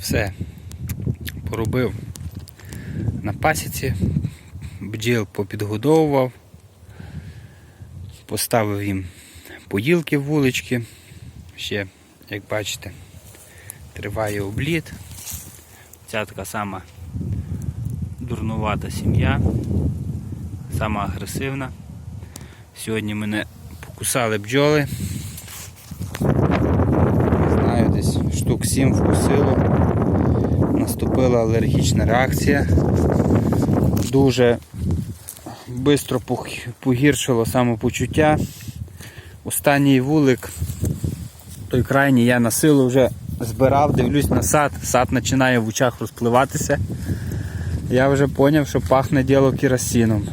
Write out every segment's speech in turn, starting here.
Все. Поробив на пасіці, бджіл попідгодовував, поставив їм поділки в вулички. Ще, як бачите, триває обліт. Ця така сама дурнувата сім'я, сама агресивна. Сьогодні мене покусали бджоли. Не знаю, десь штук 7 вкусило. Наступила алергічна реакція. Дуже швидко погіршило самопочуття. Останній вулик, той крайній я на силу вже збирав, дивлюсь на сад, сад починає в очах розпливатися. Я вже зрозумів, що пахне діло керосином.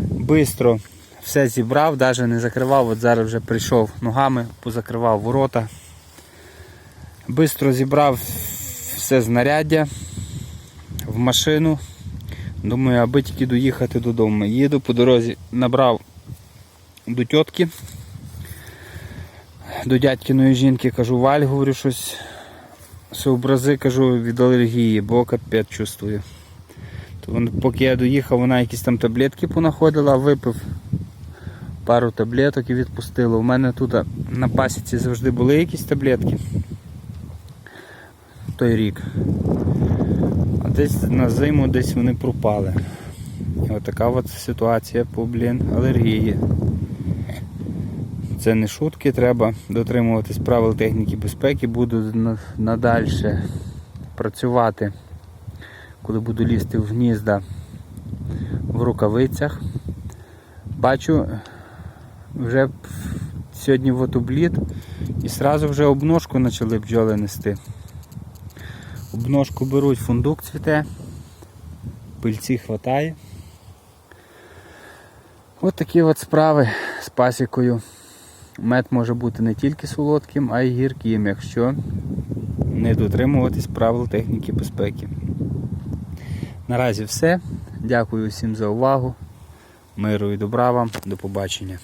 Бистро все зібрав, навіть не закривав, от зараз вже прийшов ногами, позакривав ворота. Бистро зібрав все знаряддя в машину. Думаю, аби тільки доїхати додому. Їду по дорозі, набрав до тітки, до дядькиної жінки, кажу, Валь, говорю щось. Сообрази, кажу, від алергії, бо капець чувствую. То поки я доїхав, вона якісь там таблетки понаходила, випив пару таблеток і відпустила. У мене тут на пасіці завжди були якісь таблетки. Той рік. А десь на зиму десь вони пропали. І отака от ситуація по блін, алергії. Це не шутки, треба дотримуватись правил техніки безпеки, буду на- надальше працювати, коли буду лізти в гнізда в рукавицях. Бачу, вже сьогодні от обліт і одразу вже обножку почали бджоли нести. Обножку беруть, фундук цвіте, пильці хватає. От такі от справи з пасікою. Мед може бути не тільки солодким, а й гірким, якщо не дотримуватись правил техніки безпеки. Наразі все. Дякую всім за увагу. Миру і добра вам. До побачення.